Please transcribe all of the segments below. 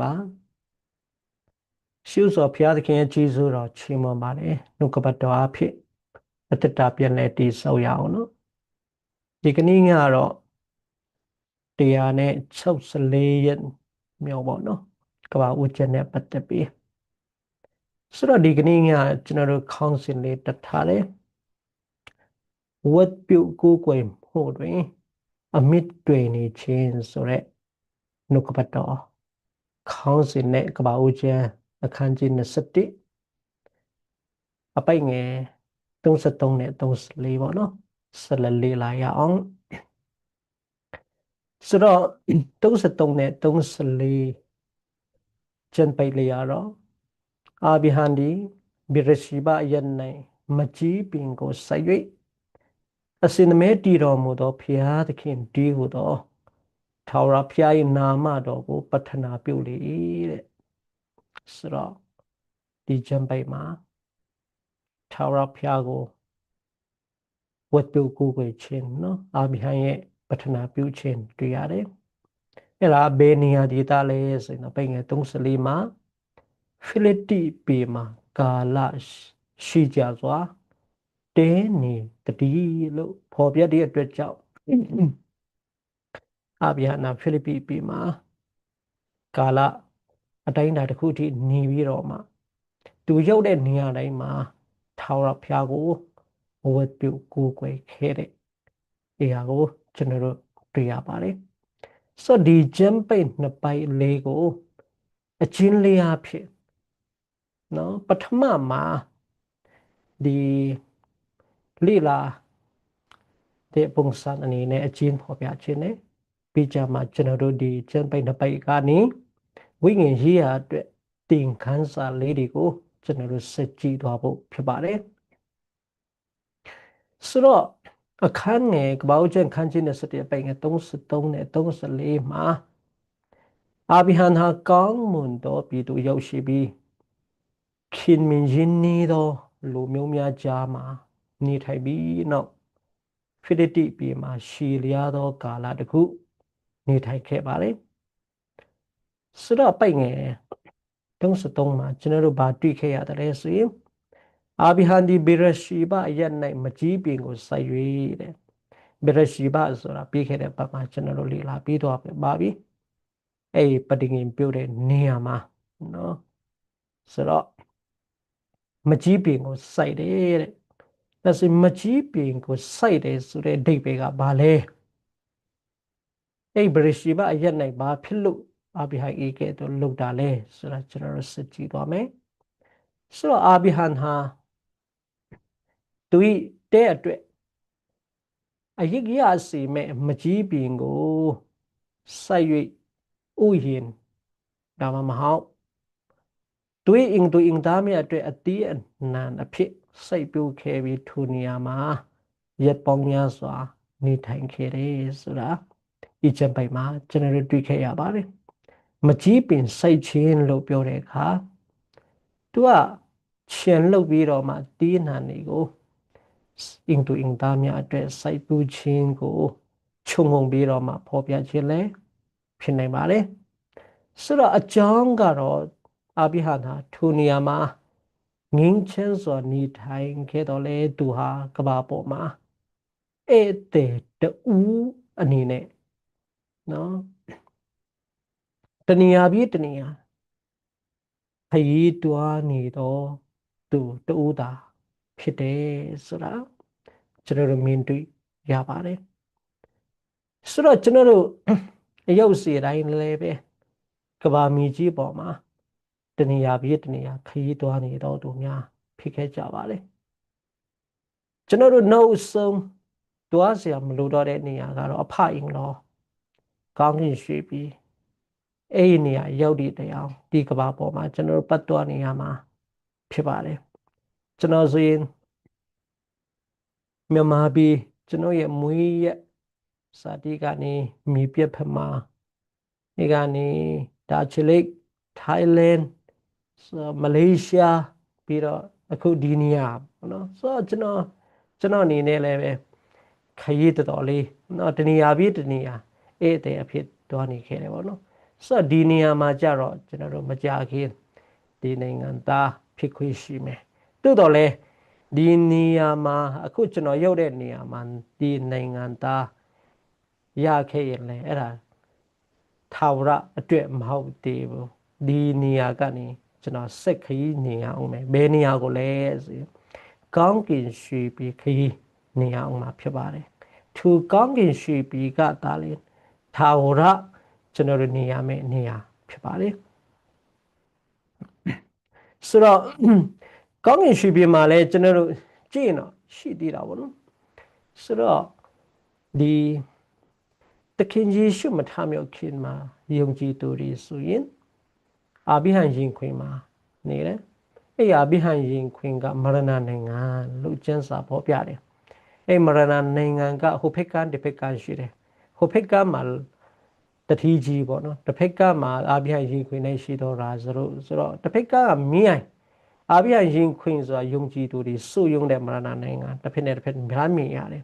ပါရှုစောဘုရားသခင်ရဲ့ကြီးစိုးတော်ချီးမွမ်းပါတယ်နှုတ်ကပတ်တော်အဖြစ်အတ္တတာပြန်လဲတည်ဆောက်ရအောင်နော်ဒီကနေ့ကတော့တရားနဲ့64ရက်မြောက်ပေါ့နော်ကဘာဦးချက်နဲ့ပတ်သက်ပြီးဆိုတော့ဒီကနေ့ကကျွန်တော်တို့ခေါင်းစဉ်လေးတထားတယ်ဝတ်ပြုကိုယ်ွယ်မှုတွင် အမစ်တွေနေခြင်းဆိုရက်နှုတ်ကပတ်တော် ခေါင်းစဉ်နဲ့ကဘာဦးချက်အခန်းကြီး21အပိုက်ငယ်33နဲ့34ပေါ့နော်ဆက်လက်လေ့လာရအောင်ဆိုတော့33နဲ့34ကျန်ပိုက်လေရတော့အာဘိဟန်ဒီဘိရရှိဘယန်နိုင်မကြီးပင်ကိုဆက်၍အစင်မဲတည်တော်မူသောဖျားသခင်ဒီဟုသော ထာဝရဖျား၏နာမတော်ကိုပတ္ထနာပြုလေတဲ့ဆိုတော့ဒီကျမ်းပိုက်မှာထာဝရဘုရားကိုဝတ်ပြုကိုးကွယ်ခြင်းနော်အာဘိဟံရဲ့ပထနာပြုခြင်းတွေ့ရတယ်အဲ့ဒါဘယ်နေရာဒေသလဲဆိုရင်ပိတ်ငယ်34မှာဖိလိတိပေမှာကာလရှိကြစွာတင်းနေတတိလို့ဖော်ပြတဲ့အတွက်ကြောင့် အာဘိဟနာဖိလိပ္ပိပေမှာကာလအတိုင်းအတာတစ်ခုထိหนีပြီးတော့မှသူရောက်တဲ့နေရာတိုင်းမှာထာဝရဘုရားကိုဝတ်ပြုကိုးကွယ်ခဲ့တဲ့အရာကိုကျွန်တော်တို့တွေ့ရပါတယ်။ဆိုဒီဂျမ်ပိတ်နှစ်ပိုက်လေးကိုအချင်းလေးအဖြစ်နော်ပထမမှာဒီလိလာတဲ့ပုံစံအနေနဲ့အချင်းဖော်ပြခြင်းနဲ့ ပြီးကြမှာကျွန်တော်တို့ဒီဂျမ်ပိတ်နှစ်ပိုက်ကနေဝိညာဉ်ရေးရာအတွက်တင်ခန်းစာလေးတွေကိုကျွန်တော်တို့စကြည့်သွားဖို့ဖြစ်ပါတယ်ဆိုတော့အခန်းငယ်ကပောက်ကျန်ခန်းချင်းနဲ့စတဲ့ပိုင်ငယ်33နဲ့34မှာအာဘိဟန်ဟာကောင်းမွန်သောပြည်သူရောက်ရှိပြီးခင်မင်ရင်းနေသောလူမျိုးများကြားမှာနေထိုင်ပြီးနောက်ဖိလိတိပြည်မှာရှည်လျားသောကာလတခု နေထိုင်ခဲ့ပါတယ်ဆိုတော့ပိုင်ငယ်33မှာကျွန်တော်တို့ဗာတွေ့ခဲ့ရတယ်ဆိုရင်အာဘိဟန်ဒီဘေရရှိဘအရက်၌မကြီးပင်ကိုစိုက်၍တဲ့ဘေရရှိဘဆိုတာပြီးခဲ့တဲ့ပတ်မှာကျွန်တော်တို့လေ့လာပြီးတော့ပါပြီအဲ့ပတိငင်ပြုတ်တဲ့နေရာမှာနော်ဆိုတော့မကြီးပင်ကိုစိုက်တယ်တဲ့ဒါဆိုမကြီးပင်ကိုစိုက်တယ်ဆိုတဲ့အဓိပ္ပာယ်ကဘာလဲ အဲ့ဘေရရှိဘအရက်၌ဘာဖြစ်လို့အာဘိဟန်အေကဲတော့လောက်တာလဲဆိုတာကျွန်တော်တို့စစ်ကြည့်သွားမယ်ဆိုတော့အာဘိဟန်ဟာသူဤတဲ့အတွက်အယိကရစီမဲ့မကြီးပင်ကိုစိုက်၍ဥယင်ဒါမှမဟုတ်သူအင်းသူအင်းသားမြတ်အတွက်အတီးအနံအဖြစ်စိုက်ပျိုးခဲ့ပြီးထိုနေရာမှာရက်ပေါင်းများစွာနေထိုင်ခဲ့တယ်ဆိုတာ ဒီချက်ပိုင်မှာကျွန်တော်တွေ့ခဲ့ရပါတယ်မကြီးပင်စိုက်ခြင်းလို့ပြောတဲ့အခါသူကခြံလှုပ်ပြီးတော့မှတီးနှံတွေကိုအင်တူအင်သားများအတွက်စိုက်ပူးခြင်းကိုခြုံငုံပြီးတော့မှဖော်ပြခြင်းလည်းဖြစ်နိုင်ပါတယ်ဆိုတော့အကြောင်းကတော့အာဘိဟာနာထိုနေရာမှာငင်းချမ်းစွာနေထိုင်ခဲ့တော့လေသူဟာကဘာပေါ်မှာဧည့်သည်တူအနေနဲ့ နော်တဏှာပြီးတဏှာခရီးတွားနေတော့သူတူတာဖြစ်တယ်ဆိုတာကျွန်တော်တို့မြင်တွေ့ရပါတယ်ဆိုတော့ကျွန်တော်တို့အယုတ်စီတိုင်းလည်းပဲကဘာမီကြီးပေါ်မှာတဏှာပြီးတဏှာခရီးတွားနေတော့သူများဖြစ်ခဲ့ကြပါတယ်ကျွန်တော်တို့နှုတ်ဆုံးတွားเสียမလို့တော့တဲ့နေရာကတော့အဖအင်တော် ကောင်းကင်ရွှေပြည်အဲ့ဒီနေရာရောက်တဲ့တရားဒီကဘာပေါ်မှာကျွန်တော်ပတ်တော်နေရမှာဖြစ်ပါတယ်ကျွန်တော်ဆိုရင်မြန်မာပြည်ကျွန်တော်ရဲ့မွေးရက်စာတိကနေမြေပြက်ဖက်မှာဒီကနေဒါချီလိတ်ထိုင်းလန်မလေးရှားပြီးတော့အခုဒီနေရာပေါ့နော်ဆိုတော့ကျွန်တော်ကျွန်တော်အနေနဲ့လည်းပဲခရီးတော်တော်လေးနော်တနေရာပြီးတနေရာ အဲ့တဲ့အဖြစ်တွားနေခဲ့တယ်ပေါ့နော်ဆိုတော့ဒီနေရာမှာကြတော့ကျွန်တော်တို့မကြခင်ဒီနိုင်ငံသားဖြစ်ခွင့်ရှိမယ်သို့တော်လည်းဒီနေရာမှာအခုကျွန်တော်ရောက်တဲ့နေရာမှာဒီနိုင်ငံသားရခဲ့ရင်လည်းအဲ့ဒါထာဝရအတွက်မဟုတ်သေးဘူးဒီနေရာကနေကျွန်တော်စက်ခရီးနေရအောင်မယ်ဘယ်နေရာကိုလဲဆိုကောင်းကင်ရွှေပြည်ခရီးနေရအောင်မှာဖြစ်ပါတယ်သူကောင်းကင်ရွှေပြည်ကတားလေ ထာဝရကျွန်တော်တို့နေရမယ့်နေရာဖြစ်ပါတယ်ဆိုတော့ကောင်းကင်ရွှေပြည်မှာလည်းကျွန်တော်တို့ကြည့်ရင်တော့ရှိသေးတာပေါ့နော်ဆိုတော့ဒီတခင်ကြီးရှုမထမြောက်ခင်မှာယုံကြည်သူတွေဆိုရင်အာဘိဟံရင်ခွင်မှာနေတယ်အဲ့အာဘိဟံရင်ခွင်ကမရဏနိုင်ငံလို့ကျမ်းစာဖော်ပြတယ်အဲ့မရဏနိုင်ငံကဟိုဖက်ကတစ်ဖက်ကရှိတယ် ဟိုဖက်ကမှာတတိကြီးပေါ့နော်တစ်ဖက်ကမှာအာဘိဟံရင်ခွင်နဲ့ရှိတော့တာဆိုတော့ဆိုတော့တစ်ဖက်ကမြင်းအာဘိဟံရင်ခွင်ဆိုတာယုံကြည်သူတွေစုယုံတဲ့မရဏနိုင်ငံတစ်ဖက်နဲ့တစ်ဖက်များမြင်ရတယ်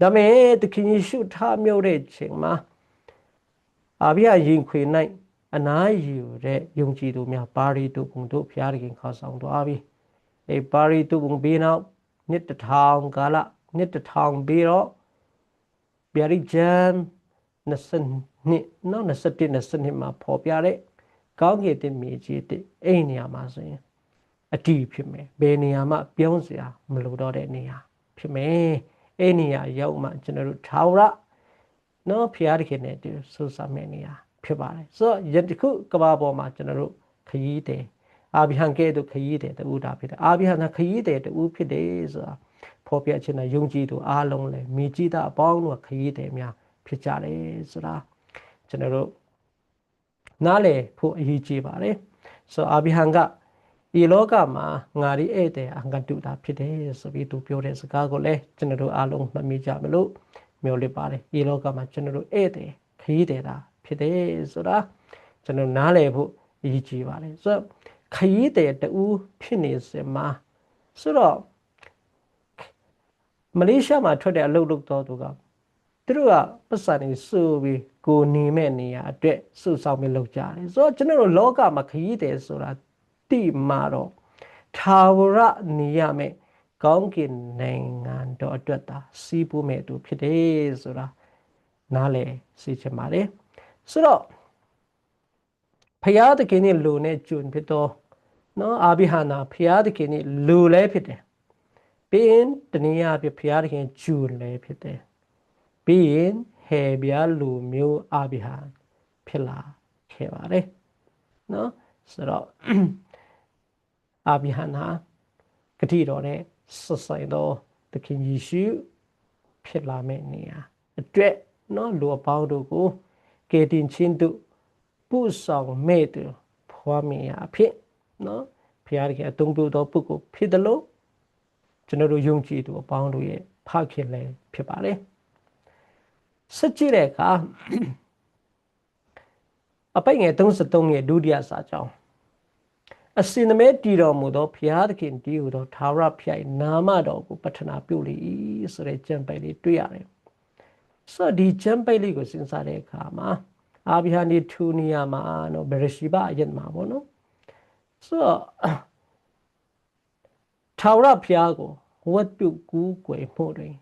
ဒါမဲ့တခင်ယေရှုထားမြုပ်တဲ့ချိန်မှာအာဘိယရင်ခွေ၌အနာယူတဲ့ယုံကြည်သူများပါရီတုဘုံတို့ဖျားခင်ခေါ်ဆောင်သွားပြီအဲပါရီတုဘုံဘေးနောက်နှစ်တထောင်ကာလနှစ်တထောင်ပြီးတော့ ဗျာဒိဂျန်20နှစ်နောက်21 22မှာပေါ်ပြတဲ့ကောင်းကင်တဲ့မြေကြီးတဲ့အဲ့နေရာမှာဆိုရင်အတီးဖြစ်မယ်ဘယ်နေရာမှပြောင်းစရာမလိုတော့တဲ့နေရာဖြစ်မယ်အဲ့နေရာရောက်မှကျွန်တော်တို့ထာဝရနော်ဖျားတခင်နဲ့တူဆူဆာမဲ့နေရာဖြစ်ပါတယ်ဆိုတော့ယတခုကဘာပေါ်မှာကျွန်တော်တို့ခရီးတယ်အာဘိဟံကဲ့သို့ခရီးတယ်တူတာဖြစ်တယ်အာဘိဟံကခရီးတယ်တူဖြစ်တယ်ဆိုတာ ဖော်ပြခြင်းနဲ့ယုံကြည်သူအားလုံးလည်းမိကြည့်တာအပေါင်းတို့ခရီးတယ်များဖြစ်ကြတယ်ဆိုတာကျွန်တော်တို့နားလည်ဖို့အရေးကြီးပါတယ်ဆိုအာဘိဟံကဒီလောကမှာငါဒီဧည့်သည်အငတုတာဖြစ်တယ်ဆိုပြီးသူပြောတဲ့စကားကိုလည်းကျွန်တော်တို့အားလုံးမှတ်မိကြမလို့မျှော်လင့်ပါတယ်ဒီလောကမှာကျွန်တော်တို့ဧည့်သည်ခရီးသည်တာဖြစ်တယ်ဆိုတာကျွန်တော်နားလည်ဖို့အရေးကြီးပါတယ်ဆိုတော့ခရီးသည်တူဖြစ်နေစမှာဆိုတော့ မလေးရှားမှာထွက်တဲ့အလုပ်လုပ်တော်သူကသူတို့ကပတ်စံနေစုပြီးကိုနေမဲ့နေရအတွက်စုဆောင်ပြီးလုပ်ကြတယ်ဆိုတော့ကျွန်တော်တို့လောကမှာခရီးသည်ဆိုတာတိမှာတော့ထာဝရနေရမယ်ကောင်းကင်နိုင်ငံတော်အတွက်သာစီးပူးမဲ့သူဖြစ်တယ်ဆိုတာနားလည်သိချင်ပါတယ်ဆိုတော့ဖရာသခင်နဲ့လူနဲ့ကျွန်းဖြစ်တော့နော်အာဘိဟာနာဖရာသခင်နဲ့လူလည်းဖြစ်တယ် ပြီးရင်တနည်းအားဖြင့်ဖရာသခင်ကျွန်းလည်းဖြစ်တယ်ပြီးရင်ဟေဗျာလူမျိုးအာဘိဟာဖြစ်လာခဲ့ပါတယ်နော်ဆိုတော့အာဘိဟန်ဟာဂတိတော်နဲ့ဆက်ဆိုင်သောသခင်ယေရှုဖြစ်လာမယ့်နေရာအတွက်နော်လူအပေါင်းတို့ကိုကယ်တင်ခြင်းတို့ပို့ဆောင်မဲ့သူဖွားမြင်ရအဖြစ်နော်ဖခင်တခင်အသုံးပြုသောပုဂ္ဂိုလ်ဖြစ်တယ်လို့ ကျွန်တော်တို့ယုံကြည်သူအပေါင်းတို့ရဲ့ဖခင်လည်းဖြစ်ပါတယ်ဆက်ကြည့်တဲ့အခါအပိတ်ငယ်33ရဲ့ဒုတိယစာကြောင်းအစင်သမဲတည်တော်မူသောဘုရားသခင်တည်ဟူသောသာရဖျိုင်နာမတော်ကိုပတ္ထနာပြုလေ၏ဆိုတဲ့ကျမ်းပိုက်လေးတွေ့ရတယ်။ဆိုတော့ဒီကျမ်းပိုက်လေးကိုစဉ်းစားတဲ့အခါမှာအာဘိဟာနီထူနီယာမှာနော်ဘရရှိဘအရင်မှာပေါ့နော်။ဆိုတော့ သာရဖျားကိုဝတ်ပြုကူးကွယ်မှုတွင်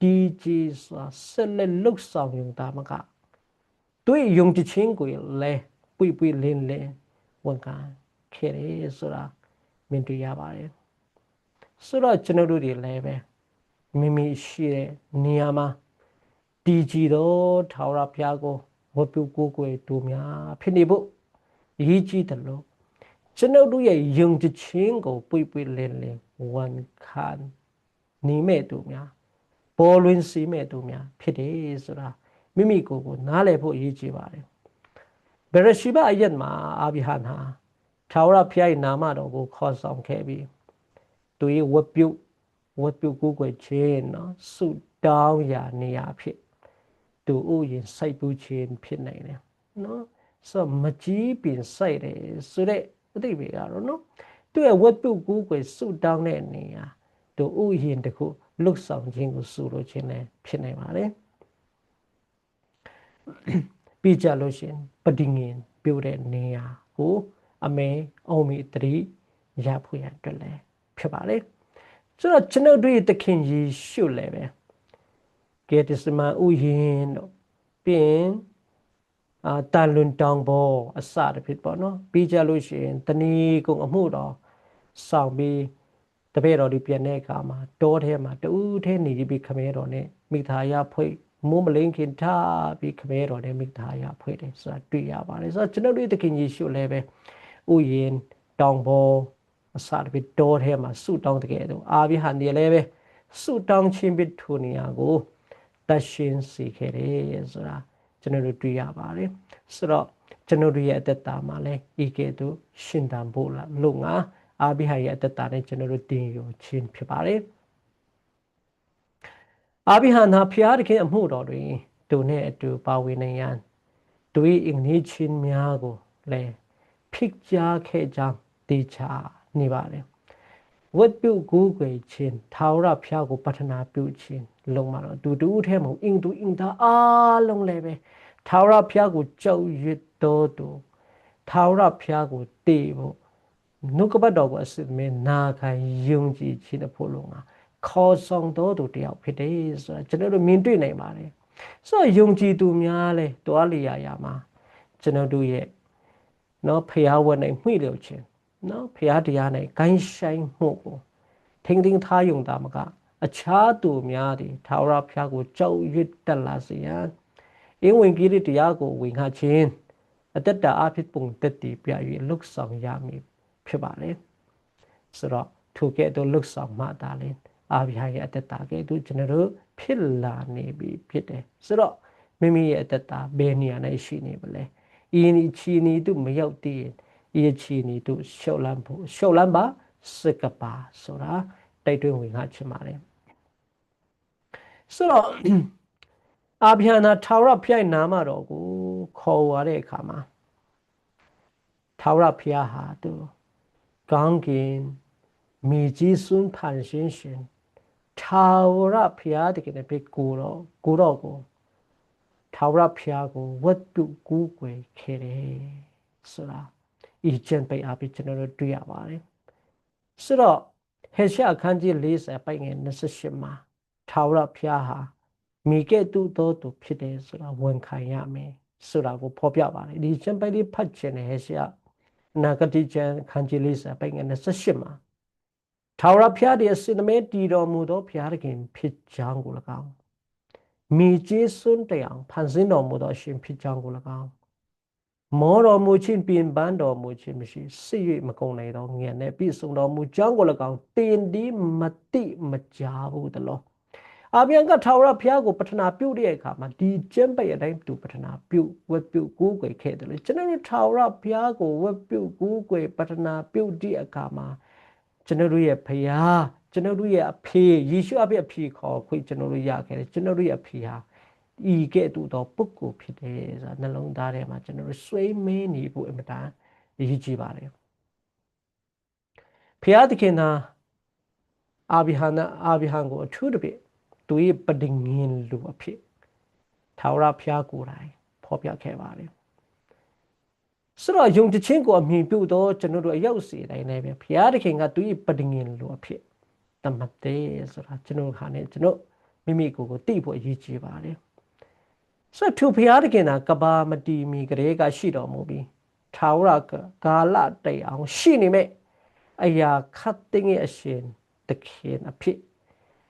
ဒီဂျီစွာဆက်လက်လှုပ်ဆောင်ယူတာမကတွေ့ယုံကြည်ခြင်းကိုလည်းပွေပွေလင်းလင်းဝန်ခံခဲ့တယ်ဆိုတာမြင်တွေ့ရပါတယ်ဆိုတော့ကျွန်တော်တို့တွေလည်းပဲမိမိရှိတဲ့နေရာမှာတည်ကြည်သောထာဝရဘုရားကိုဝတ်ပြုကိုးကွယ်တူများဖြစ်နေဖို့အရေးကြီးတယ်လို့ကျွန်တော်တို့ရဲ့ယုံကြည်ခြင်းကိုပွေပွေလင်းလင်း ဝန်ခံနေမဲ့တူများပေါ်လွင်စီမဲ့တူများဖြစ်တယ်ဆိုတာမိမိကိုယ်ကိုနားလည်ဖို့အရေးကြီးပါတယ်ဘရရှိဘအယက်မှာအာဘိဟန်ဟာထာဝရဘုရား၏နာမတော်ကိုခေါ်ဆောင်ခဲ့ပြီးသူ၏ဝတ်ပြုဝတ်ပြုကိုးကွယ်ခြင်းနော်ဆုတောင်းရာနေရာဖြစ်သူဥယျင်စိုက်ပူးခြင်းဖြစ်နိုင်တယ်နော်ဆိုမကြီးပင်စိုက်တယ်ဆိုတဲ့အတိတ်ပဲကတော့နော် သူရဲ့ဝတ်ပြုကိုးကွယ်ဆုတောင်းတဲ့နေရာသူဥယျင်တခုလွတ်ဆောင်ခြင်းကိုဆုလို့ခြင်းလည်းဖြစ်နိုင်ပါတယ်ပြီးကြလို့ရှင်ပတိငင်ပြုတ်တဲ့နေရာကိုအမေအောင်မီတတိရဖို့ရအတွက်လည်းဖြစ်ပါလေဆိုတော့ကျွန်ုပ်တို့ရဲ့သခင်ယေရှုလည်းပဲကဲတစမဥယင်တို့ပြင်အာတန်လွန်တောင်ဘောအစတဖြစ်ပေါ့နော်ပြီးကြလို့ရှိရင်တဏီကုံအမှုတော် ဆောင်ပြီးတပည့်တော်ဒီပြန်တဲ့အခါမှာတောထဲမှာတူးထဲနေပြီးခမဲတော်နဲ့မိသားရဖွေမိုးမလင်းခင်ထားပြီးခမဲတော်နဲ့မိသားရဖွေတယ်ဆိုတာတွေ့ရပါတယ်ဆိုတော့ကျွန်တော်တို့သခင်ယေရှုလည်းပဲဥယင်တောင်ဘောအစတဖြစ်တောထဲမှာဆုတောင်းတကယ်တော့အာဘိဟန်ဒီလည်းပဲဆုတောင်းခြင်းဖြစ်ထူနေရကိုတရှင်စီခဲ့တယ်ဆိုတာကျွန်တော်တို့တွေ့ရပါတယ်ဆိုတော့ကျွန်တော်တို့ရဲ့အသက်တာမှာလည်းဤကဲ့သို့ရှင်တန်ဖို့လို့ငါ အာဘိဟရဲ့အသက်တာနဲ့ကျွန်တော်တို့တင်ယူခြင်းဖြစ်ပါတယ်အာဘိဟနာဖျားတခင်အမှုတော်တွင်သူနဲ့အတူပါဝင်နေရန်သူ၏အင်္ဂလိပ်ချင်းများကိုလည်းဖိတ်ကြားခဲ့ကြောင်းသိချနေပါတယ်ဝတ်ပြုကူးကွယ်ခြင်းထာဝရဘုရားကိုပတနာပြုခြင်းလုံးမှာတော့တူတူထဲမှာအင်တူအင်တာအားလုံးလည်းပဲထာဝရဘုရားကိုကြောက်ရွံ့တော်သူထာဝရဘုရားကိုတည်ဖို့ နှုတ်ကပတ်တော်ကိုအစစ်မဲနာခံယုံကြည်ခြင်းဖို့လုံးမှာခေါ်ဆောင်တော်သူတယောက်ဖြစ်တယ်ဆိုတာကျွန်တော်တို့မြင်တွေ့နိုင်ပါတယ်ဆိုတော့ယုံကြည်သူများလဲတွားလျာရာမှာကျွန်တော်တို့ရဲ့နော်ဖျားဝတ်နိုင်မှီလို့ခြင်းနော်ဖျားတရားနဲ့ဂိုင်းဆိုင်မှုကိုထင်းထင်းထားယုံတာမကအခြားသူများသည်ထာဝရဘုရားကိုကြောက်ရွံ့တက်လာစေရန်အင်းဝင်ကြီးတဲ့တရားကိုဝင်ခခြင်းအတ္တအဖြစ်ပုံတက်တည်ပြ၍လုတ်ဆောင်ရမည် ဖြစ်ပါလေဆိုတော့ထိုကဲ့သို့လုတ်ဆောင်မှသာလေအာဘိဟရဲ့အတ္တကဲ့သို့ကျွန်တော်တို့ဖြစ်လာနေပြီဖြစ်တယ်ဆိုတော့မိမိရဲ့အတ္တဘယ်နေရာ၌ရှိနေပါလဲဤနီချီနီတို့မရောက်သေးရင်ဤချီနီတို့ရှောက်လန်းဖို့ရှောက်လန်းပါစကပါဆိုတာတိုက်တွန်းဝင်ခချင်ပါတယ်ဆိုတော့အာဗျာနာထာဝရဖျိုက်နာမတော်ကိုခေါ်ဝါတဲ့အခါမှာထာဝရဖျားဟာသူ ကောင်းကင်မြေကြီးစွန်းဖန်ရှင်းရှင်ထာဝရဖျားတကယ်ပဲကိုတော့ကိုတော့ကိုထာဝရဖျားကိုဝတ်ပြုကူးကွယ်ခဲ့တယ်ဆိုတာဤကျင့်ပိတ်အပြကျွန်တော်တို့တွေ့ရပါတယ်ဆိုတော့ဟေရှာအခန်းကြီး40ပိုင်ငယ်28မှာထာဝရဖျားဟာမိကဲ့သို့သောသူဖြစ်တယ်ဆိုတာဝန်ခံရမယ်ဆိုတာကိုဖော်ပြပါတယ်ဒီကျင့်ပိတ်လေးဖတ်ခြင်းနဲ့ဟေရှာ နာဂတိကျမ်းခန်းကြီး40ပိုင်ငယ်28မှာထာဝရဘုရားရဲ့စင်မဲတည်တော်မူသောဘုရားသခင်ဖြစ်ကြောင်းကို၎င်းမိကျေးစွန်းတရားဖန်ဆင်းတော်မူသောအရှင်ဖြစ်ကြောင်းကို၎င်းမောတော်မူခြင်းပြင်ပန်းတော်မူခြင်းမရှိစစ်၍မကုန်နိုင်သောငြံနဲ့ပြည့်စုံတော်မူကြောင်းကို၎င်းတင်ဒီမတိမကြားဘူးတလို့ အာဗျံကထာဝရဘုရားကိုပထနာပြုတဲ့အခါမှာဒီကျင့်ပိတ်အတိုင်းသူပထနာပြုဝတ်ပြုကိုးကွယ်ခဲ့တယ်လေကျွန်တော်တို့ထာဝရဘုရားကိုဝတ်ပြုကိုးကွယ်ပထနာပြုတဲ့အခါမှာကျွန်တော်တို့ရဲ့ဖရာကျွန်တော်တို့ရဲ့အဖေယေရှုအဖေအဖေခေါ်ခွေကျွန်တော်တို့ရခဲ့တယ်ကျွန်တော်တို့ရဲ့အဖေဟာဤကဲ့သို့သောပုဂ္ဂိုလ်ဖြစ်တယ်ဆိုတာနှလုံးသားထဲမှာကျွန်တော်တို့ဆွေးမင်းနေဖို့အင်မတန်အရေးကြီးပါတယ်ဖရာသခင်သာအာဘိဟန်အာဘိဟန်ကိုအထူးတပြည့် သူရဲ့ပဒငင်လူအဖြစ်ထာဝရဘုရားကိုယ်တိုင်ဖော်ပြခဲ့ပါတယ်ဆိုတော့ယုံကြည်ခြင်းကိုအမြင်ပြုတော့ကျွန်တော်တို့အရောက်စီတိုင်းလည်းပဲဘုရားသခင်ကသူ့ပဒငင်လိုအဖြစ်တမတ်တယ်ဆိုတာကျွန်တော်ခါနဲ့ကျွန်တော်မိမိကိုယ်ကိုသိဖို့အရေးကြီးပါတယ်ဆိုတော့သူဘုရားသခင်ကကဘာမတီမီကလေးကရှိတော်မူပြီးထာဝရကာလတိုင်အောင်ရှိနေမဲ့အရာခတ်သိငယ်အရှင်တခင်အဖြစ်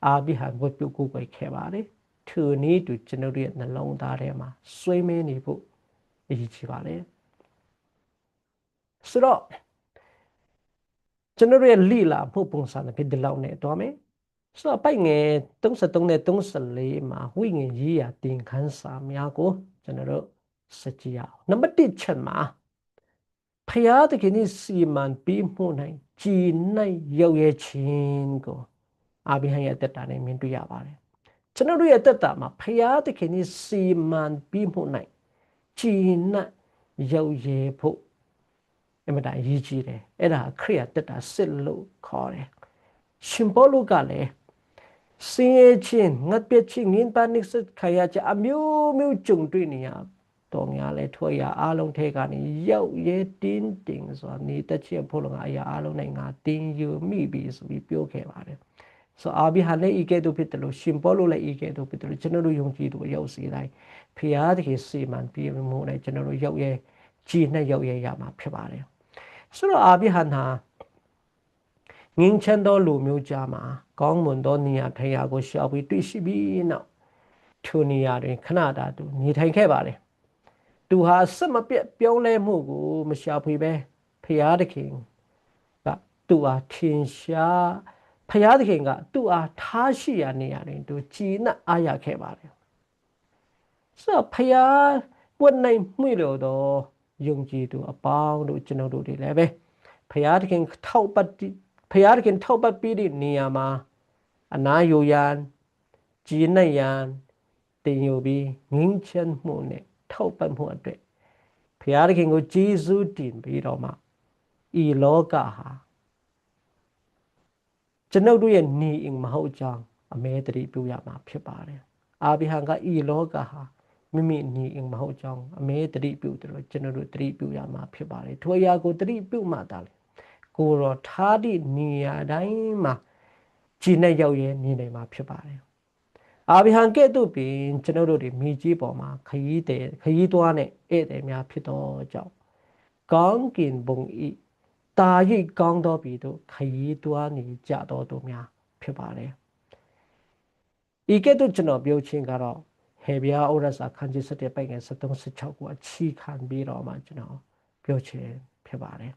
အာဘိဟံကိုပြုတ်ကိုယ်ခဲ့ပါတယ်သူနည်းတူကျွန်တော်ရဲ့နှလုံးသားထဲမှာဆွေးမင်းနေဖို့အရေးကြီးပါတယ်ဆိုတော့ကျွန်တော်ရဲ့လိလာဖို့ပုံစံနဲ့ဒီလောက်နဲ့တော့မယ်ဆိုတော့ပိုက်ငယ်33နဲ့34မှာဝိငင်ရေးရာတင်ခန်းစာများကိုကျွန်တော်တို့စကြည့်ရအောင်နံပါတ်1ချက်မှာဖရာသခင်ဤစီမံပြီးမှုနိုင်ကြည်နိုင်ရောက်ရဲ့ခြင်းကို အာဘိဟံရဲ့တက်တာနဲ့မြင်တွေ့ရပါတယ်ကျွန်တော်တို့ရဲ့တက်တာမှာဖရာသခင်ဤစီမံပြီးမှုနိုင်ကြည်နိုင်ရောက်ရဲ့ဖို့အမတန်အရေးကြီးတယ်အဲ့ဒါခရိယာတက်တာစစ်လို့ခေါ်တယ်ရှင်ပေါလုကလည်းစင်ရဲ့ချင်းငတ်ပြချင်းငင်းပနိစခရချအမျိုးမျိုးကြုံတွေ့နေရတတော်များလဲထွေရအားလုံးထဲကနေရောက်ရဲတင်းတင်းဆိုတာနေတချစ်ဖို့လုံအရာအားလုံးနဲ့ငါတင်းယူမိပြီဆိုပြီးပြောခဲ့ပါတယ် ဆိုအာဘီဟာလည်းဤကဲ့သို့ဖြစ်တယ်လို့ရှင်ပေါလုလည်းဤကဲ့သို့ဖြစ်တယ်လို့ကျွန်တော်တို့ယုံကြည်သူရောက်စီတိုင်းဖျားသခင်စီမံပြီးမှုနဲ့ကျွန်တော်တို့ရောက်ရဲကြည်နဲ့ရောက်ရဲရမှာဖြစ်ပါတယ်ဆိုတော့အာဘီဟာနာငင်းချမ်းသောလူမျိုးကြားမှာကောင်းမွန်သောနေရာထိုင်ရာကိုရှောက်ပြီးတွေ့ရှိပြီးနောက်ထိုနေရာတွင်ခဏတာသူနေထိုင်ခဲ့ပါတယ်သူဟာစက်မပြတ်ပြောင်းလဲမှုကိုမရှာဖွေပဲဖျားသခင်ကသူ့အားထင်ရှား ဖျားသခင်က သူ့အားထားရှိရာနေရာတွင်သူကြည်နပ်အားရခဲ့ပါတယ်ဆိုတော့ဖျားပွတ်နိုင်မှုလို့တော့ယုံကြည်သူအပေါင်းတို့ကျွန်တော်တို့တွေလည်းပဲဖျားသခင်ထောက်ပတ်ဖျားသခင်ထောက်ပတ်ပြီးတဲ့နေရာမှာအနာယိုရန်ကြည်နပ်ရန်တင်ယူပြီးငင်းချမ်းမှုနဲ့ထောက်ပံ့မှုအတွက်ဘုရားသခင်ကိုကျေးဇူးတင်ပြီးတော့မှဤလောကဟာ ကျွန်ုပ်တို့ရဲ့နေအိမ်မဟုတ်ကြောင်းအမဲတတိပြုရမှာဖြစ်ပါတယ်အာဘိဟံကဤလောကဟာမိမိနေအိမ်မဟုတ်ကြောင်းအမဲတတိပြုတယ်လို့ကျွန်တော်တို့တတိပြုရမှာဖြစ်ပါတယ်ထိုအရာကိုတတိပြုမှတာလေကိုရောထားသည့်နေရာတိုင်းမှာကြည်နဲ့ရောက်ရဲနေနိုင်မှာဖြစ်ပါတယ်အာဗြဟံကဲ့သို့ပင်ကျွန်ုပ်တို့တွေမိကြီးပေါ်မှာခရီးတဲ့ခရီးသွားနဲ့ဧည့်သည်များဖြစ်သောကြောင့်ကောင်းကင်ဘုံဤ တာရိတ်ကောင်းသောပြည်သို့ခရီးသွားနေကြတော်သူများဖြစ်ပါတယ်ဤကဲ့သို့ကျွန်တော်ပြောချင်းကတော့ဟေဗျာဩရစာခန်းကြီး7ပိုက်ငယ်73 16ကိုအချီခံပြီးတော့မှကျွန်တော်ပြောချင်ဖြစ်ပါတယ်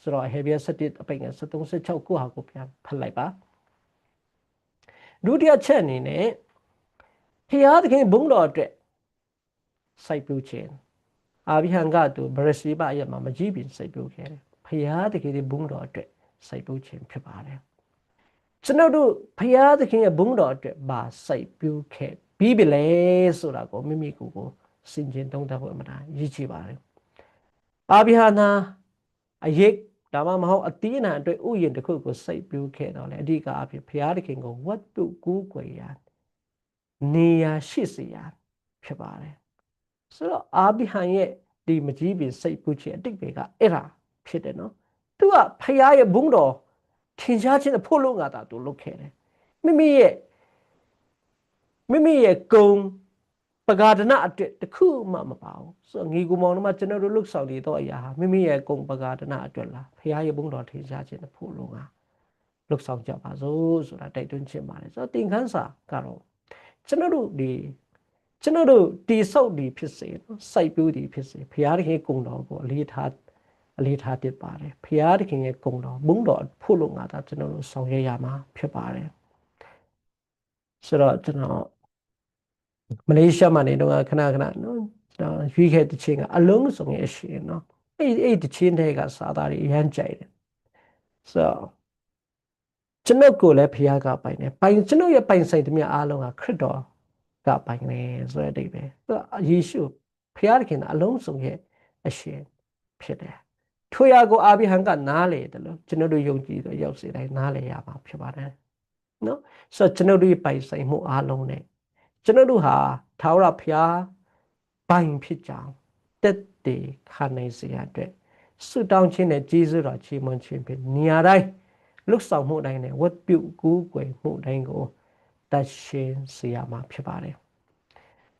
ဆိုတော့ဟေဗျာ7အပိုက်ငယ်73 16ကိုဟာကိုပြန်ဖတ်လိုက်ပါဒုတိယချက်အနေနဲ့ဖျားသခင်ဘုန်းတော်အတွက်စိုက်ပျိုးခြင်းအာဘိဟံကသူဗရစီဘရဲ့မှာမကြည့်ပြီးစိုက်ပျိုးခဲ့တယ် ဖျားသခင်ရဲ့ဘုန်းတော်အတွက်စိုက်ပျိုးခြင်းဖြစ်ပါတယ်ကျွန်တော်တို့ဖျားသခင်ရဲ့ဘုန်းတော်အတွက်ပါစိုက်ပျိုးခဲ့ပြီးပြီလေဆိုတာကိုမိမိကိုယ်ကိုစင်ကျင်သုံးသပ်ဖို့အမှန်တရားရည်ကြည်ပါတယ်အာဘိဟံနာအရေးဒါမှမဟုတ်အတိအနံအတွက်ဥယျာဉ်တစ်ခုကိုစိုက်ပျိုးခဲ့တော့လေအဓိကအဖြစ်ဘုရားသခင်ကိုဝတ်တုကူးကွယ်ရနေရာရှိစေရဖြစ်ပါတယ်ဆိုတော့အာဘိဟံရဲ့ဒီမကြီးပင်စိတ်ပူခြင်းအတိတ်တွေကအဲ့ဒါ ဖြစ်တယ်နော်သူကဖခင်ရဲ့ဘုန်းတော်ထင်ရှားခြင်းဖို့လို့ငါသာသူလုပ်ခဲ့တယ်မိမိရဲ့မိမိရဲ့ဂုံပဂါဒနာအတွက်တခုမှမပါဘူးဆိုတော့ငီကူမောင်တို့မှကျွန်တော်တို့လှုပ်ဆောင်နေတော့အရာဟာမိမိရဲ့ဂုံပဂါဒနာအတွက်လားဖခင်ရဲ့ဘုန်းတော်ထင်ရှားခြင်းဖို့လို့ငါလှုပ်ဆောင်ကြပါစို့ဆိုတာတိုက်တွန်းခြင်းပါတယ်ဆိုတော့သင်ခန်းစာကတော့ကျွန်တော်တို့ဒီကျွန်တော်တို့တိဆောက်ဒီဖြစ်စေစိုက်ပျိုးဒီဖြစ်စေဘုရားသခင်ကုံတော်ကိုအလေးထား အလေးထားတတ်ပါတယ်ဘုရားသခင်ရဲ့ကုံတော်ဘုံတော်ဖို့လို့ငါသာကျွန်တော်တို့ဆောင်ရွက်ရမှာဖြစ်ပါတယ်ဆိုတော့ကျွန်တော်မလေးရှားမှာနေတော့ခဏခဏနော်ကျွန်တော်ရွေးခဲ့တဲ့ချင်းကအလုံးစုံရဲ့အရှင်နော်အဲ့အဲ့တချင်းတွေကစာသားတွေအရန်ကြိုက်တယ်ဆိုတော့ကျွန်ုပ်ကိုလည်းဖခင်ကပိုင်တယ်ပိုင်ကျွန်ုပ်ရဲ့ပိုင်ဆိုင်သမျှအားလုံးကခရစ်တော်ကပိုင်တယ်ဆိုတဲ့အဓိပ္ပာယ်ယေရှုဖခင်ကအလုံးစုံရဲ့အရှင်ဖြစ်တယ် ထိုရာကိုအာဘိဟံကနားလေတယ်လို့ကျွန်တော်တို့ယုံကြည်တော့ရောက်စေတိုင်းနားလေရမှာဖြစ်ပါတယ်နော်ဆိုတော့ကျွန်တော်တို့ပိုင်ဆိုင်မှုအားလုံးနဲ့ကျွန်တော်တို့ဟာထာဝရဘုရားပိုင်ဖြစ်ကြောင်းတက်တည်ခံနိုင်စေရတဲ့ဆုတောင်းခြင်းနဲ့ကျေးဇူးတော်ချီးမွမ်းခြင်းဖြင့်နေရာတိုင်းလွတ်ဆောင်မှုတိုင်းနဲ့ဝတ်ပြုကူးကွယ်မှုတိုင်းကိုတတ်ရှင်းစေရမှာဖြစ်ပါတယ်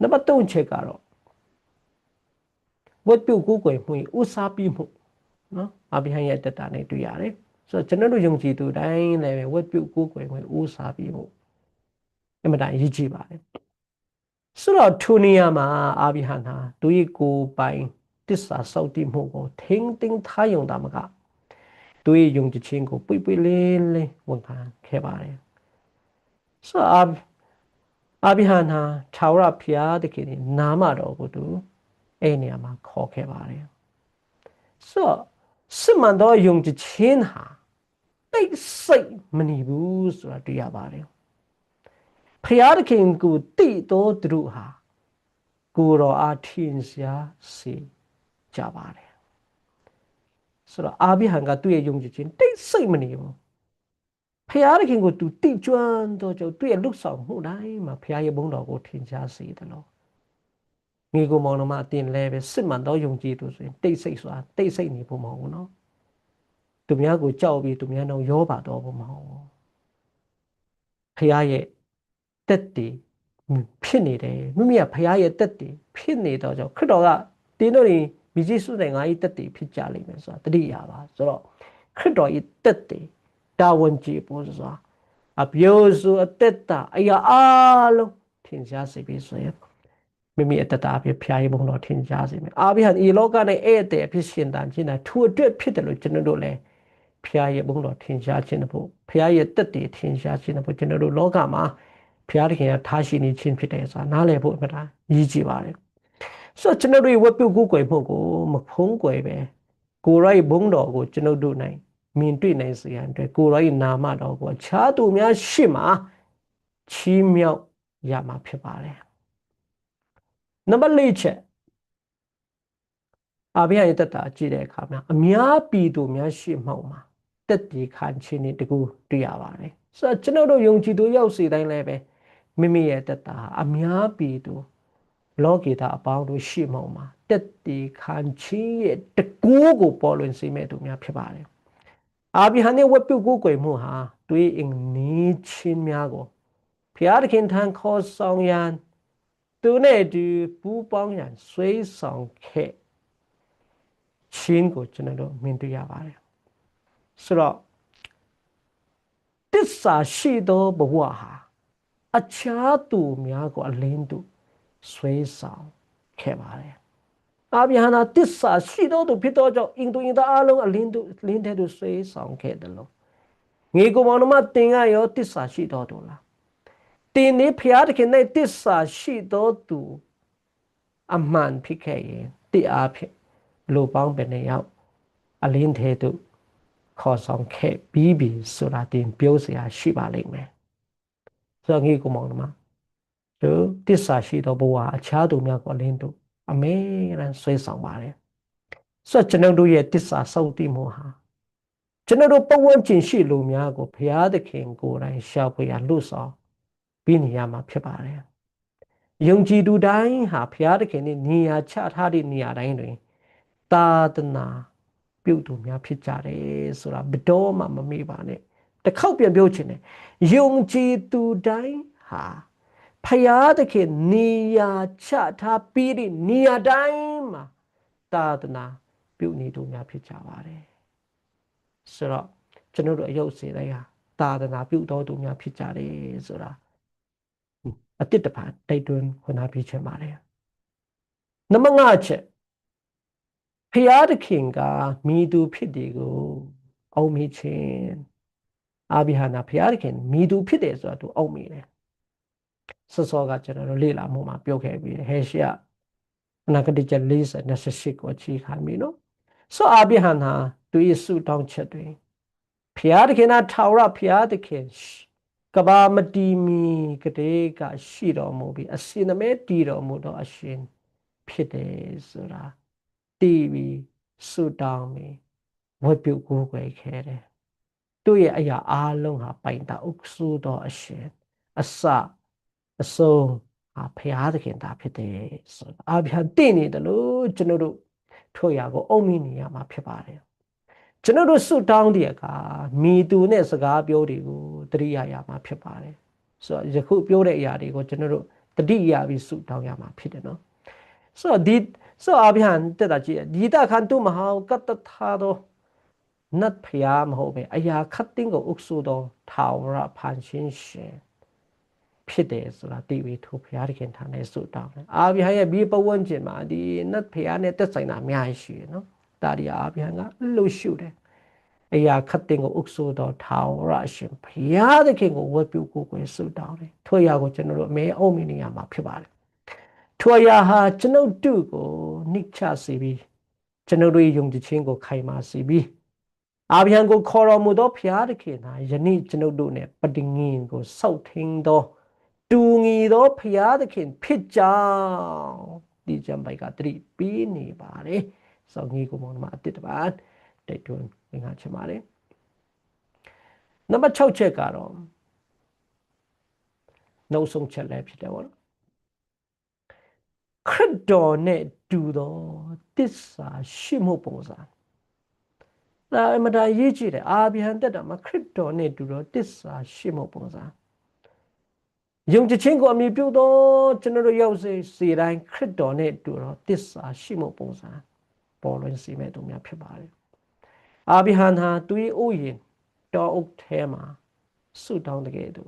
နံပါတ်3ချက်ကတော့ဝတ်ပြုကူးကွယ်မှုဥစားပြီးမှု နော်အဘိဟံရဲ့တတနဲ့တွေ့ရတယ်ဆိုတော့ကျွန်တော်တို့ယုံကြည်သူတိုင်းလည်းဝတ်ပြုကူးကွယ်မှုဥစားပြီးမှုအမှန်တန်ရည်ကြည်ပါတယ်ဆိုတော့ထိုနေရာမှာအာဘိဟံဟာသူရဲ့ကိုယ်ပိုင်တစ္ဆာစောက်တည်မှုကိုထိမ့်သိမ်းထားယုံတာမကသူရဲ့ယုံကြည်ခြင်းကိုပွေပွေလင်းလင်းဝန်ခံခဲ့ပါတယ်ဆိုတော့အာဘိဟန်ဟာထာဝရဘုရားတခင်နာမတော်ကိုသူအဲ့နေရာမှာခေါ်ခဲ့ပါတယ်ဆိုတော့ စစ်မှန်သောယုံကြည်ခြင်းဟာတိတ်ဆိတ်မနေဘူးဆိုတာတွေ့ရပါတယ်ဖျားသခင်ကိုတိတော်သူတို့ဟာကိုတော်အားထင်ရှားစေကြပါတယ်ဆိုတော့အာဘိဟံကသူ့ရဲ့ယုံကြည်ခြင်းတိတ်ဆိတ်မနေဘူးဖျားသခင်ကိုသူတိကျွမ်းတော့ကြောင့်သူ့ရဲ့လွတ်ဆောင်မှုတိုင်းမှာဖျားရဲ့ဘုန်းတော်ကိုထင်ရှားစေတယ်လို့ ငေကိုမောင်နှမအတင်လဲပဲစစ်မှန်တော့ယုံကြည်သူဆိုရင်တိတ်ဆိတ်စွာတိတ်ဆိတ်နေဖို့မဟုတ်ဘူးနော်သူများကိုကြောက်ပြီးသူများတော့ရောပါတော့ဖို့မဟုတ်ဘူးဖခင်ရဲ့တက်တည်ဖြစ်နေတယ်မိမိကဖခင်ရဲ့တက်တည်ဖြစ်နေတော့ကြောင့်ခရစ်တော်ကတင်းတို့တွေမိကြီးစုတဲ့ငါ၏တက်တည်ဖြစ်ကြလိမ့်မယ်ဆိုတာတတိယပါဆိုတော့ခရစ်တော်၏တက်တည်တာဝန်ကြီးပေါ်စွာအပြိုးစုအသက်တာအရာအလုံးထင်ရှားစေပြီးဆိုရင် မိမိအတ္တအဖြစ်ဖျားရဘုံတော်ထင်ရှားစေမယ်အာဘိဟန်ဤလောကနဲ့ဧည့်သည်အဖြစ်ရှင်တန်ဖြစ်နေထိုအတွက်ဖြစ်တယ်လို့ကျွန်တော်တို့လည်းဖျားရဘုံတော်ထင်ရှားခြင်းဖို့ဖျားရတက်တည်ထင်ရှားခြင်းဖို့ကျွန်တော်တို့လောကမှာဖျားသခင်ကထားရှိနေခြင်းဖြစ်တယ်ဆိုတာနားလည်ဖို့အမှန်တရားရည်ကြည်ပါတယ်ဆိုတော့ကျွန်တော်တို့ဝတ်ပြုကိုယ်ကွယ်ဖို့ကိုမဖုံးကွယ်ပဲကိုယ်ရိုက်ဘုံတော်ကိုကျွန်တော်တို့နိုင်မြင်တွေ့နိုင်စေရန်အတွက်ကိုယ်ရိုက်နာမတော်ကိုခြားသူများရှေ့မှာချီးမြှောက်ရမှာဖြစ်ပါတယ် နံပါတ်၄ချက်အာဘိယရဲ့တက်တာကြည့်တဲ့အခါမှာအများပြည်သူများရှေ့မှောက်မှာတက်တီခံခြင်းတွေတကူတွေ့ရပါတယ်ဆိုတော့ကျွန်တော်တို့ယုံကြည်သူရောက်စီတိုင်းလည်းပဲမိမိရဲ့တက်တာအများပြည်သူလောကီတာအပေါင်းတို့ရှေ့မှောက်မှာတက်တီခံခြင်းရဲ့တကူကိုပေါ်လွင်စေမဲ့သူများဖြစ်ပါတယ်အာဘိဟန်ရဲ့ဝတ်ပြုကိုးကွယ်မှုဟာတွေးအင်းနေချင်းများကိုဖျားသခင်ထံခေါ်ဆောင်ရန် သူနဲ့အတူပူးပေါင်းရန်ဆွေးဆောင်ခဲ့ခြင်းကိုကျွန်တော်တို့မြင်တွေ့ရပါတယ်ဆိုတော့တစ္ဆာရှိသောဘဝဟာအခြားသူများကိုအလင်းသူဆွေးဆောင်ခဲ့ပါတယ်အာဗြဟံသာတစ္ဆာရှိသောသူဖြစ်သောကြောင့်အင်သူအင်သားအလုံးအလင်းသူလင်းတဲ့သူဆွေးဆောင်ခဲ့တယ်လို့ငေကိုမောင်နှမတင်ကရောတစ္ဆာရှိသောသူလား တင်နေဖျားတခင်နဲ့တစ္ဆာရှိသောသူအမှန်ဖြစ်ခဲ့ရင်တိအားဖြင့်လူပေါင်းပဲနေရောက်အလင်းသေးသူခေါ်ဆောင်ခဲ့ပြီးပြီဆိုတာတင်ပြောစရာရှိပါလိမ့်မယ်ဆိုတော့ငေကိုမောင်နှမသူတစ္ဆာရှိသောဘဝအခြားသူများကိုအလင်းသူအမေရန်ဆွဲဆောင်ပါတယ်ဆိုတော့ကျွန်တော်တို့ရဲ့တစ္ဆာစောင့်တည်မှုဟာကျွန်တော်တို့ပဝန်းကျင်ရှိလူများကိုဘုရားသခင်ကိုယ်တိုင်ရှာဖွေရလွတ်ဆောင် ပြီးနေရမှာဖြစ်ပါတယ်ယုံကြည်သူတိုင်းဟာဘုရားသခင်နဲ့နေရာချထားတဲ့နေရာတိုင်းတွင်သာသနာပြုသူများဖြစ်ကြတယ်ဆိုတာဘယ်တော့မှမမေ့ပါနဲ့တစ်ခေါက်ပြန်ပြောချင်တယ်ယုံကြည်သူတိုင်းဟာဖယားသခင်နေရာချထားပြီးတဲ့နေရာတိုင်းမှာသာသနာပြုနေသူများဖြစ်ကြပါတယ်ဆိုတော့ကျွန်တော်တို့အယုတ်စေတိုင်းဟာသာသနာပြုတော်သူများဖြစ်ကြတယ်ဆိုတာ အတိတ်တပါတိုက်တွန်းခွင့်အားပေးချင်ပါတယ်နံပါတ်5ချက်ဖယားသခင်ကမိသူဖြစ်တယ်ကိုအောက်မေ့ခြင်းအာဘိဟာနာဖယားသခင်မိသူဖြစ်တယ်ဆိုတာသူအောက်မေ့တယ်စောစောကကျွန်တော်တို့လေ့လာမှုမှာပြောခဲ့ပြီးဟေရှယအနာဂတိကျ40 28ကိုအခြေခံပြီးနော်ဆိုအာဘိဟန်ဟာသူရဲ့ဆုတောင်းချက်တွေဖျားသခင်ကထာဝရဖျားသခင် ကဘာမတီမီကတဲ့ကရှိတော်မူပြီးအရှင်သမဲတည်တော်မူသောအရှင်ဖြစ်တယ်ဆိုတာတည်ပြီးဆုတောင်းပြီးဝတ်ပြုကိုးကွယ်ခဲ့တယ်သူ့ရဲ့အရာအားလုံးဟာပိုင်တာဥက္စုသောအရှင်အစအဆုံးဟာဖရာသခင်သားဖြစ်တယ်ဆိုတာအဗျာတင့်နေတယ်လို့ကျွန်တော်တို့ထို့ရာကိုအုံမိနေရမှာဖြစ်ပါတယ် ကျွန်တော်တို့ဆုတောင်းတဲ့အခါမိသူနဲ့စကားပြောတွေကိုတတိယရမှာဖြစ်ပါတယ်ဆိုတော့ယခုပြောတဲ့အရာတွေကိုကျွန်တော်တို့တတိယပြီးဆုတောင်းရမှာဖြစ်တယ်နော်ဆိုတော့ဒီဆိုအဗျာတက်တာကြည့်ဒီတခန်တုမဟာကတ္တထာတော့နတ်ဖျားမဟုတ်ပဲအရာခတ်တင်းကိုဥက္ဆုတော်ထာဝရဖန်ရှင်းရှင်ဖြစ်တယ်ဆိုတာသိပြီးထိုဘုရားသခင်ထံနဲ့ဆုတောင်းတယ်အာဗြဟံရဲ့ဒီပဝန်းကျင်မှာဒီနတ်ဘုရားနဲ့သက်ဆိုင်တာအများကြီးရှိတယ်နော် ဒါဒီအာဗြဟံကလှုပ်ရှုတယ်အရာခတ်တင်ကိုဥက္ဆိုတော်ထာဝရရှင်ဘုရားသခင်ကိုဝတ်ပြုကိုကိုယ်ဆုတောင်းတယ်ထိုအရာကိုကျွန်တော်တို့အမေအုံမီနေရမှာဖြစ်ပါတယ်ထိုအရာဟာကျွန်ုပ်တို့ကိုနှိချစေပြီးကျွန်တော်တို့ယုံကြည်ခြင်းကိုခိုင်မာစေပြီးအာဗြဟံကိုခေါ်တော်မူသောဘုရားသခင်ဟာယနေ့ကျွန်ုပ်တို့နဲ့ပဋိငင်ကိုစောက်ထင်းသောတူညီသောဖရာသခင်ဖြစ်ကြောင်းဒီကြံပိုက်ကတတိပေးနေပါတယ်။ စောင်းကြီးကိုမောင်မအတစ်တပါတိုက်တွန်းငါချင်ပါတယ်။နံပါတ်6ချက်ကတော့နှုတ်ဆုံးချက်လည်းဖြစ်တယ်ပေါ့နော်ခရစ်တော်နဲ့တူသောတစ္ဆာရှိမှုပုံစံဒါအမတန်ရေးကြည့်တယ်အာဗြဟံတက်တာမှာခရစ်တော်နဲ့တူသောတစ္ဆာရှိမှုပုံစံယုံကြည်ခြင်းကိုအမိပြုသောကျွန်တော်တို့ရောက်စေစီတိုင်းခရစ်တော်နဲ့တူသောတစ္ဆာရှိမှုပုံစံ ပေါ်လွင်စီမဲ့သူများဖြစ်ပါတယ်အာဗြဟံဟာသူ၏ဥယျာဉ်တော်အုပ်ထဲမှာဆုတောင်းတကယ်သူ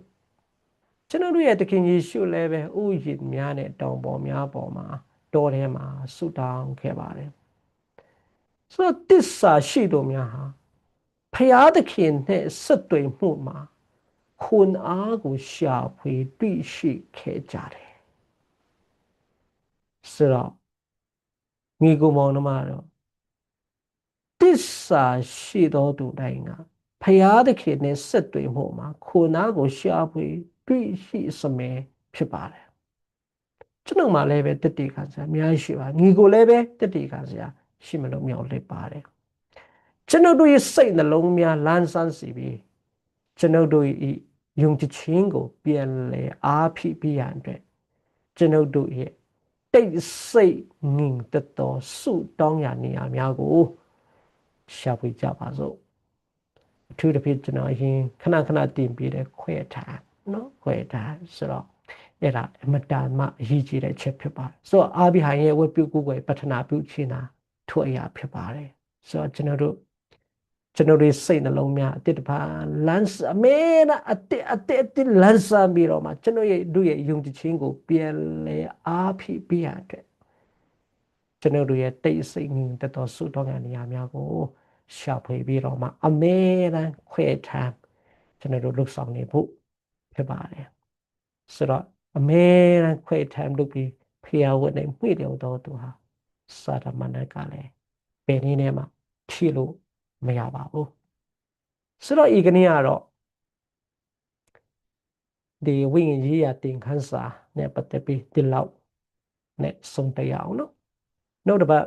ကျွန်တော်တို့ရဲ့သခင်ယေရှုလည်းပဲဥယျာဉ်များနဲ့တောင်ပေါ်များပေါ်မှာတော်ထဲမှာဆုတောင်းခဲ့ပါတယ်ဆိုတော့တစ္ဆာရှိသူများဟာဖရာသခင်နဲ့ဆက်သွယ်မှုမှာခွန်အားကိုရှာဖွေတွေ့ရှိခဲ့ကြတယ်ဆိုတော့ မိကုမောင်နှမတော့တစ္ဆာရှိတော်သူတိုင်းကဖရာသခင်နဲ့ဆက်သွယ်မှုမှာခွန်အားကိုရှာဖွေတွေ့ရှိစမဲဖြစ်ပါတယ်ကျွန်တော်မှလည်းပဲတတိခံစရာအများကြီးရှိပါညီကိုလည်းပဲတတိခံစရာရှိမလို့မြောက်လက်ပါတယ်ကျွန်ုပ်တို့ရဲ့စိတ်နှလုံးများလန်းဆန်းစီပြီးကျွန်ုပ်တို့၏ယုံကြည်ခြင်းကိုပြန်လဲအားဖြည့်ပြရန်အတွက်ကျွန်ုပ်တို့ရဲ့ တိတ်ဆိတ်ငြိမ်သက်သောဆုတောင်းရနေရာများကိုရှာဖွေကြပါစို့အထူးသဖြင့်ကျွန်တော်အရင်ခဏခဏတင်ပြတဲ့ခွဲထားနော်ခွဲထားဆိုတော့အဲ့ဒါအမတန်မှအရေးကြီးတဲ့ချက်ဖြစ်ပါတယ်ဆိုတော့အာဘိဟိုင်ရဲ့ဝတ်ပြုကိုယ်ွယ်ပထနာပြုခြင်းတာထိုအရာဖြစ်ပါတယ်ဆိုတော့ကျွန်တော်တို့ ကျွန်တော်တို့စိတ်နှလုံးများအတစ်တပါလန်းအမေနာအတစ်အတစ်အတစ်လန်းဆာပြီးတော့မှကျွန်တော်ရဲ့တို့ရဲ့ယုံကြည်ခြင်းကိုပြန်လဲအားဖြည့်ပြရတဲ့ကျွန်တော်တို့ရဲ့တိတ်ဆိတ်ငြိမ်သက်သောဆုတောင်းရနေရာများကိုရှာဖွေပြီးတော့မှအမေတန်ခွဲထမ်းကျွန်တော်တို့လှုပ်ဆောင်နေဖို့ဖြစ်ပါတယ်ဆိုတော့အမေတန်ခွဲထမ်းလုပ်ပြီးဖျားဝတ်နဲ့မှိတယ်တော့သူဟာစာရမဏေကလည်းပင်နည်းနဲ့မှဖြည့်လို့ မရပါဘူးဆိုတော့ဤကနေ့ကတော့ဒီဝိညာဉ်ရေးရတင်ခန်းစာနဲ့ပတ်သက်ပြီးဒီလောက်နဲ့ဆုံးတရအောင်နော်နောက်တစ်ပတ်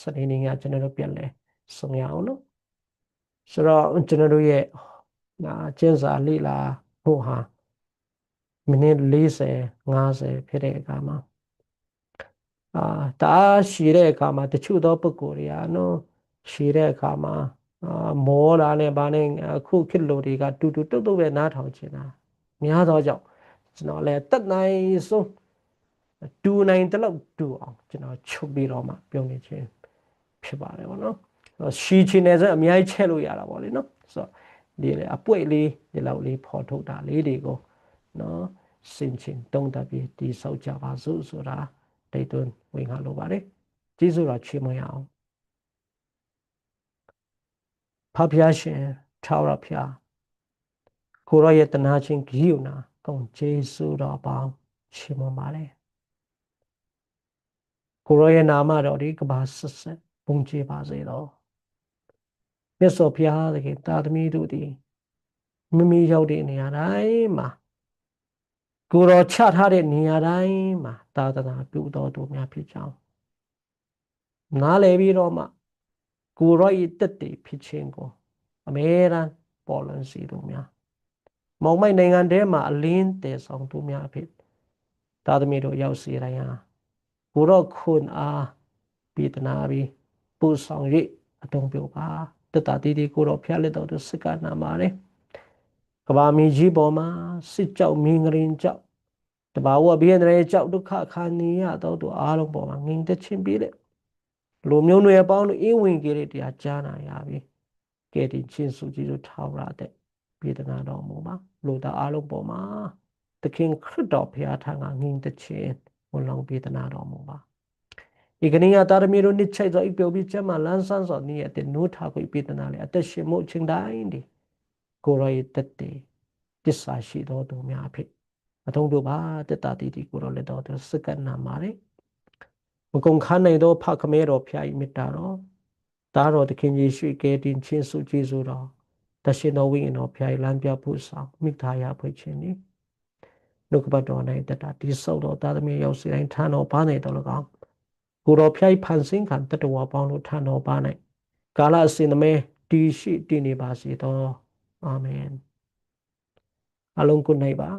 စနေနေ့ကကျွန်တော်တို့ပြန်လဲဆုံးရအောင်နော်ဆိုတော့ကျွန်တော်တို့ရဲ့နာကျင်းစာလေ့လာဖို့ဟာမိနစ်40 50ဖြစ်တဲ့အခါမှာအာတအားရှိတဲ့အခါမှာတချို့သောပုဂ္ဂိုလ်တွေကနော် ရှိတဲ့အခါမှာအာမောလာနဲ့ဗာနဲ့အခုခေတ်လိုတွေကတူတူတုတ်တုတ်ပဲနားထောင်ချင်တာများသောကြောင့်ကျွန်တော်လည်းတက်နိုင်ဆုံးတူနိုင်တလို့တူအောင်ကျွန်တော်ချုပ်ပြီးတော့မှပြုံးနေခြင်းဖြစ်ပါတယ်ဗောနော်ရှီချင်နေစအများကြီးချက်လို့ရတာဗောလေနော်ဆိုတော့ဒီလေအပွေ့လေးဒီလောက်လေးဖော်ထုတ်တာလေးတွေကိုနော်စင်ချင်းတုံးတပြီးဒီဆောက်ကြပါစို့ဆိုတာတိတ်သွင်းဝင်ခါလိုပါတယ်ကျေးဇူးတော်ချီးမွမ်းရအောင် ဖဖျားရှင်ထာဝရဖျားကိုရောရဲ့တနာချင်းဂိယုနာကုန်ကျေးဇူးတော်ပေါင်းချီးမွမ်းပါတယ်ကိုရောရဲ့နာမတော်ဒီကဘာဆက်ဆက်ပုံချေပါစေတော့မြတ်စွာဘုရားသခင်တာသမီတို့သည်မိမိရောက်တဲ့နေရာတိုင်းမှာကိုတော်ချထားတဲ့နေရာတိုင်းမှာသာသနာပြုတော်သူများဖြစ်ကြောင်းနားလည်ပြီးတော့မှ ကိုရောဤတက်တည်ဖြစ်ခြင်းကိုအမေရန်ပေါ်လွန်စီသူများမောင်မိုက်နိုင်ငံထဲမှာအလင်းတည်ဆောင်သူများဖြစ်သာသမီတို့ရောက်စီတိုင်းဟာကိုရောခွန်အားပြည်တနာပြီးပူဆောင်၍အတုံးပြုပါတတတီတီကိုရောဖျက်လက်တော်သူစကနာပါတယ်ကဘာမီကြီးပေါ်မှာစစ်ကြောက်မင်းငရင်ကြောက်တဘာဝဘိယန္တရေကြောက်ဒုက္ခခါနေရတော့သူအားလုံးပေါ်မှာငြိမ်သက်ခြင်းပြီးတဲ့ လူမျိုးတွေအပေါင်းတို့အင်းဝင်ကြတဲ့တရားကြားနာရပြီကဲဒီချင်းစုကြည်တို့ထောက်ရတဲ့ပြေဒနာတော်မူပါလူသားအားလုံးပေါ်မှာသခင်ခရစ်တော်ဘုရားထံကငြိမ်သက်ခြင်းဝန်လောင်းပြေဒနာတော်မူပါဤကနေ့ကတာရမီတို့နှစ်ချိုက်သောဤပြောပြီးချက်မှလန်းဆန်းစွာနေ့အတဲ့နိုးထားကိုပြေဒနာလေအသက်ရှင်မှုချင်းတိုင်းဒီကိုရောရဲ့တက်တဲ့တစ္ဆာရှိတော်သူများဖြစ်အထုံးတို့ပါတက်တာတီတီကိုရောလက်တော်သူစကနာမာလေ မကုံခန်းနိုင်သောဖခမဲတော်ဖျားဤမေတ္တာတော်သားတော်သခင်ယေရှုကယ်တင်ခြင်းစုကျေးဇူးတော်တရှင်တော်ဝိညာဉ်တော်ဖျားဤလမ်းပြဖို့ဆောင်မိသားရဖွင့်ခြင်းဤနှုတ်ကပတ်တော်၌တတတိဆောက်တော်သားသမီးရောက်စီတိုင်းထံတော်ပါနေတော်၎င်းကိုတော်ဖျားဤဖန်ဆင်းခံတတဝါပေါင်းတို့ထံတော်ပါ၌ကာလအစဉ်သမဲတည်ရှိတည်နေပါစေသောအာမင်အလုံးကိုနိုင်ပါ